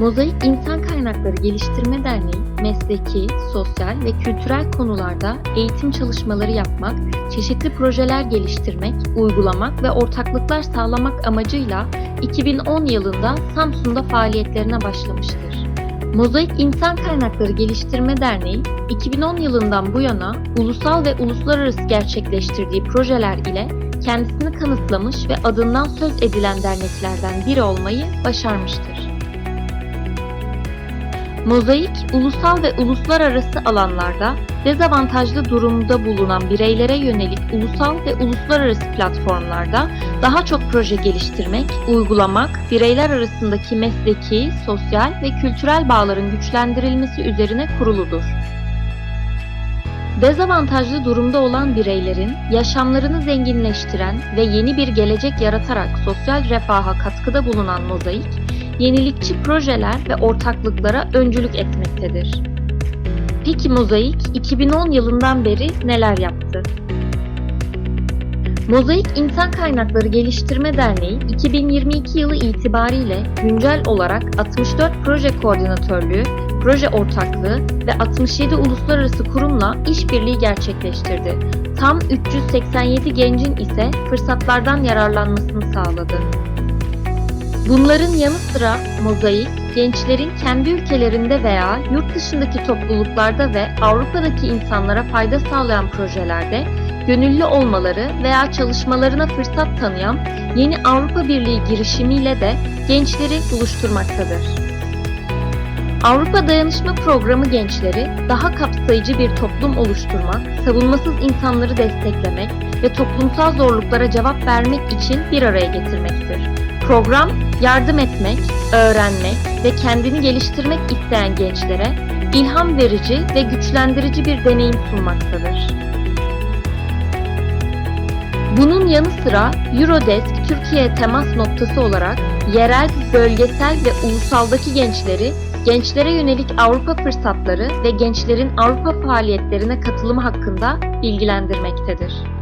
Mozaik İnsan Kaynakları Geliştirme Derneği, mesleki, sosyal ve kültürel konularda eğitim çalışmaları yapmak, çeşitli projeler geliştirmek, uygulamak ve ortaklıklar sağlamak amacıyla 2010 yılında Samsun'da faaliyetlerine başlamıştır. Mozaik İnsan Kaynakları Geliştirme Derneği, 2010 yılından bu yana ulusal ve uluslararası gerçekleştirdiği projeler ile kendisini kanıtlamış ve adından söz edilen derneklerden biri olmayı başarmıştır. Mozaik, ulusal ve uluslararası alanlarda dezavantajlı durumda bulunan bireylere yönelik ulusal ve uluslararası platformlarda daha çok proje geliştirmek, uygulamak, bireyler arasındaki mesleki, sosyal ve kültürel bağların güçlendirilmesi üzerine kuruludur. Dezavantajlı durumda olan bireylerin yaşamlarını zenginleştiren ve yeni bir gelecek yaratarak sosyal refaha katkıda bulunan Mozaik, yenilikçi projeler ve ortaklıklara öncülük etmektedir. Peki Mozaik 2010 yılından beri neler yaptı? Mozaik İnsan Kaynakları Geliştirme Derneği 2022 yılı itibariyle güncel olarak 64 proje koordinatörlüğü, proje ortaklığı ve 67 uluslararası kurumla işbirliği gerçekleştirdi. Tam 387 gencin ise fırsatlardan yararlanmasını sağladı. Bunların yanı sıra Mozaik, gençlerin kendi ülkelerinde veya yurt dışındaki topluluklarda ve Avrupa'daki insanlara fayda sağlayan projelerde gönüllü olmaları veya çalışmalarına fırsat tanıyan yeni Avrupa Birliği girişimiyle de gençleri buluşturmaktadır. Avrupa Dayanışma Programı gençleri daha kapsayıcı bir toplum oluşturmak, savunmasız insanları desteklemek ve toplumsal zorluklara cevap vermek için bir araya getirmektir. Program, yardım etmek, öğrenmek ve kendini geliştirmek isteyen gençlere ilham verici ve güçlendirici bir deneyim sunmaktadır. Bunun yanı sıra Eurodesk Türkiye temas noktası olarak yerel, bölgesel ve ulusaldaki gençleri gençlere yönelik Avrupa fırsatları ve gençlerin Avrupa faaliyetlerine katılımı hakkında bilgilendirmektedir.